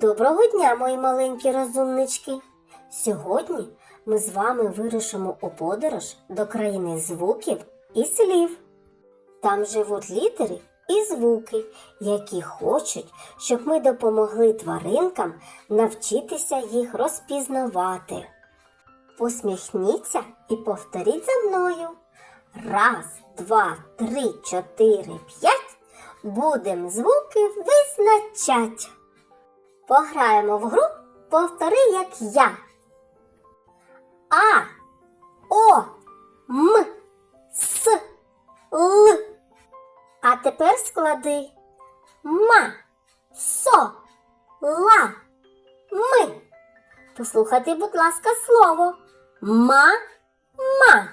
Доброго дня, мої маленькі розумнички! Сьогодні ми з вами вирушимо у подорож до країни звуків і слів. Там живуть літери і звуки, які хочуть, щоб ми допомогли тваринкам навчитися їх розпізнавати. Посміхніться і повторіть за мною. Раз, два, три, чотири, п'ять. Будем звуки визначать. Пограємо в гру Повтори, як я. А, О, М, С, Л. А тепер склади Ма, Со, Ла, Ми. Послухайте, будь ласка, слово Ма, Ма.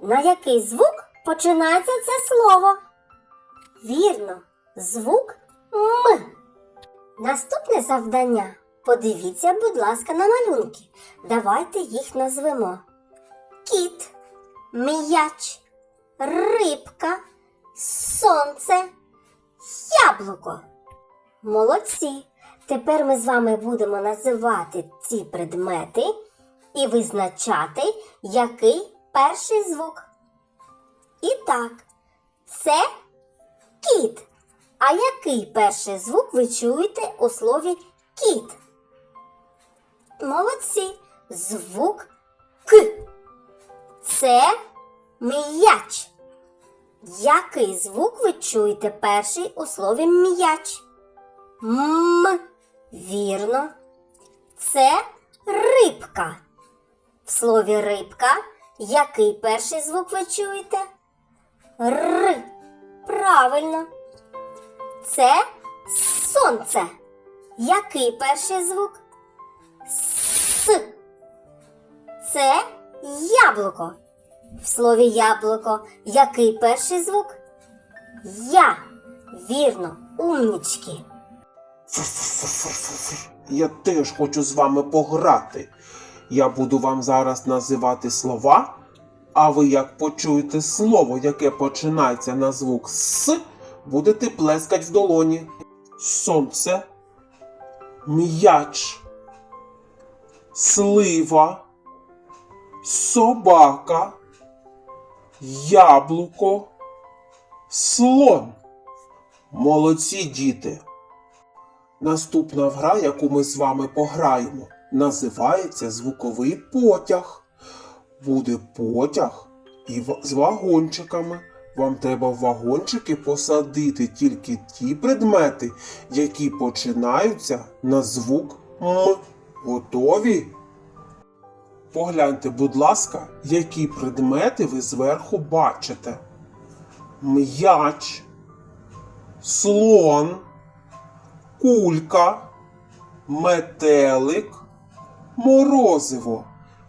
На який звук починається це слово? Вірно, звук М. Наступне завдання. Подивіться, будь ласка, на малюнки. Давайте їх назвемо: кіт, м'яч, рибка, сонце, яблуко. Молодці! Тепер ми з вами будемо називати ці предмети і визначати, який перший звук. І так, це кіт. А який перший звук ви чуєте у слові кіт? Молодці. Звук К. Це м'яч. Який звук ви чуєте перший у слові м'яч? М. Вірно. Це рибка. В слові рибка. Який перший звук ви чуєте? Р. Правильно. Це сонце. Який перший звук? С. Це яблуко. В слові яблуко який перший звук? Я. Вірно, умнічки. Я теж хочу з вами пограти. Я буду вам зараз називати слова, а ви як почуєте слово, яке починається на звук С, будете плескати в долоні. Сонце, м'яч, слива, собака, яблуко, слон. Молодці діти! Наступна гра, яку ми з вами пограємо, називається звуковий потяг. Буде потяг і з вагончиками. Вам треба в вагончики посадити тільки ті предмети, які починаються на звук М. Готові? Погляньте, будь ласка, які предмети ви зверху бачите: м'яч, слон кулька, метелик, морозиво.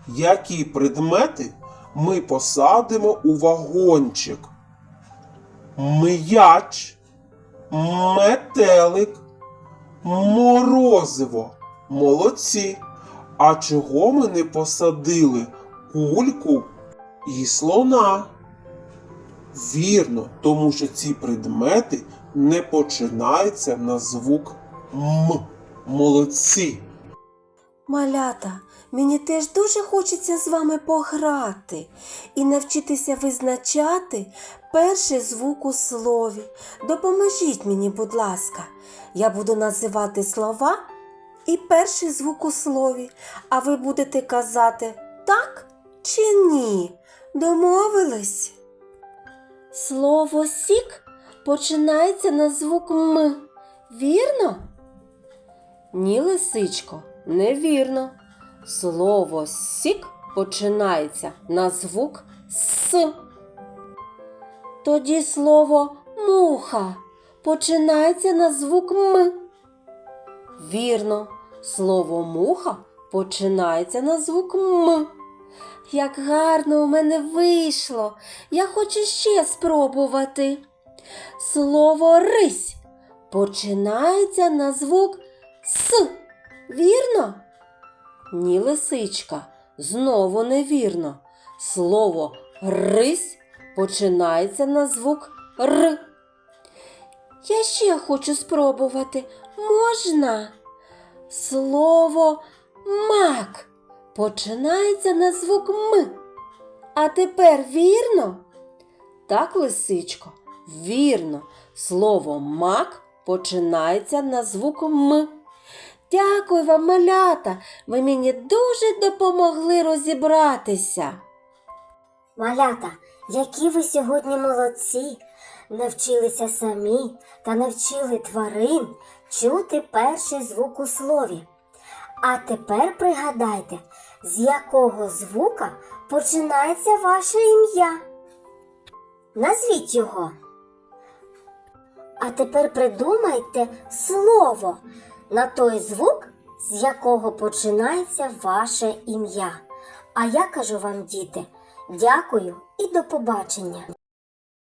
Які предмети ми посадимо у вагончик? М'яч, метелик, морозиво. Молодці. А чого ми не посадили кульку і слона? Вірно, тому що ці предмети не починаються на звук М. Молодці. Малята, мені теж дуже хочеться з вами пограти і навчитися визначати перший звук у слові. Допоможіть мені, будь ласка. Я буду називати слова і перший звук у слові, а ви будете казати так чи ні. Домовились? Слово сік починається на звук М. Вірно? Ні, лисичко, невірно. Слово сік починається на звук С. Тоді слово муха починається на звук М. Вірно, слово муха починається на звук М. Як гарно у мене вийшло. Я хочу ще спробувати. Слово рись починається на звук С. Вірно? Ні, лисичка, знову невірно. Слово рись починається на звук Р. Я ще хочу спробувати. Можна? Слово мак починається на звук М. А тепер вірно? Так, лисичко, вірно. Слово мак починається на звук М. Дякую вам, малята. Ви мені дуже допомогли розібратися. Малята, які ви сьогодні молодці! Навчилися самі та навчили тварин чути перший звук у слові. А тепер пригадайте, з якого звука починається ваше ім'я. Назвіть його. А тепер придумайте слово на той звук, з якого починається ваше ім'я. А я кажу вам, діти, дякую і до побачення.